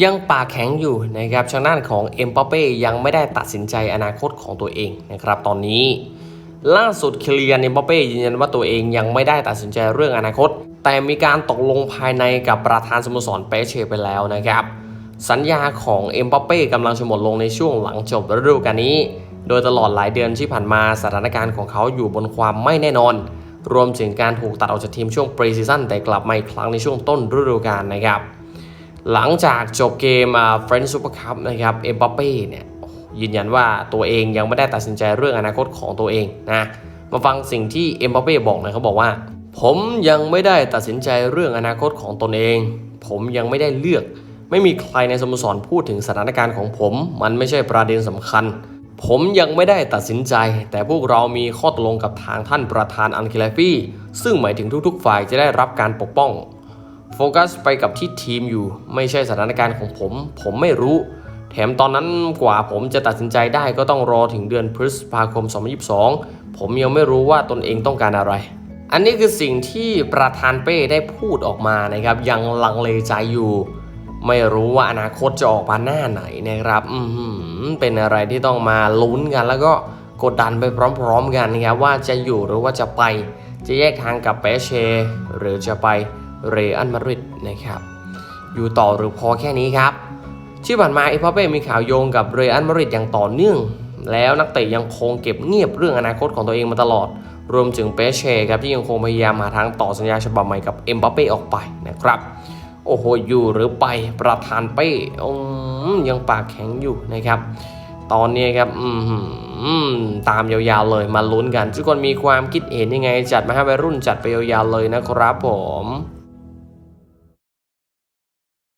ยังปากแข็งอยู่นะครับทางด้านของเอ็มปาเป้ยังไม่ได้ตัดสินใจอนาคตของตัวเองนะครับตอนนี้ ล่าสุดเคลียร์เอ็มปาเป้ยืนยันว่าตัวเองยังไม่ได้ตัดสินใจเรื่องอนาคต แต่มีการตกลงภายในกับประธานสโมสรเปเช่ไปแล้วนะครับสัญญาของเอ็มปาเป้กำลังจะหมดลงในช่วงหลังจบฤดูกาลนี้ โดยตลอดหลายเดือนที่ผ่านมาสถานการณ์ของเขาอยู่บนความไม่แน่นอน รวมถึงการถูกตัดออกจากทีมช่วงปรีซีซั่นแต่กลับมาอีกครั้งในช่วงต้นฤดูกาลนะครับ หลังจากจบเกมเฟรนช์ซูเปอร์คัพนะครับเอ็มบัปเป้เนี่ยยืนยันว่าตัวเองยังไม่ได้ตัดสินใจเรื่องอนาคตของตัวเองนะมาฟังสิ่งที่เอ็มบัปเป้บอกนะเขาบอกว่า ผมยังไม่ได้ตัดสินใจเรื่องอนาคตของตนเอง ผมยังไม่ได้เลือก ไม่มีใครในสโมสรพูดถึงสถานการณ์ของผม มันไม่ใช่ประเด็นสำคัญ ผมยังไม่ได้ตัดสินใจ แต่พวกเรามีข้อตกลงกับทางท่านประธานอันเคลฟี่ซึ่งหมายถึงทุกๆฝ่ายจะได้รับการปกป้อง โฟกัสไปกับที่ทีมอยู่ ไม่ใช่สถานการณ์ของผม ผมไม่รู้ แถมตอนนั้นกว่าผมจะตัดสินใจได้ก็ต้องรอถึงเดือนพฤษภาคม 2022 ผมยังไม่รู้ว่าตนเองต้องการอะไร อันนี้คือสิ่งที่ประธานเป้ได้พูดออกมานะครับ ยังลังเลใจอยู่ ไม่รู้ว่าอนาคตจะออกมาหน้าไหนนะครับอืเป็นอะไรที่ต้องมาลุ้นกัน แล้วก็กดดันไปพร้อม ๆ กันนะครับว่าจะอยู่หรือว่าจะไป จะแยกทางกับเปเช หรือจะไป เรอัลมาดริดนะครับอยู่ต่อหรือพอแค่นี้ครับที่ผ่านมาเอพาเป้มีข่าวโยงกับเรอัลมาดริดอย่างต่อเนื่อง แล้วนักเตะยังคงเก็บเงียบเรื่องอนาคตของตัวเองมาตลอด รวมถึงเปเช่ครับที่ยังคงพยายามหาทางต่อสัญญาฉบับใหม่กับเอ็มบัปเป้ออกไปนะครับ โอ้โหอยู่หรือไปประธานเป้ยังปากแข็งอยู่นะครับ ตอนนี้ครับอืมตามยาวๆเลยมาลุ้นกัน ทุกคนมีความคิดเห็นยังไง จัดมาให้วัยรุ่นจัดไปยาวๆเลยนะครับผม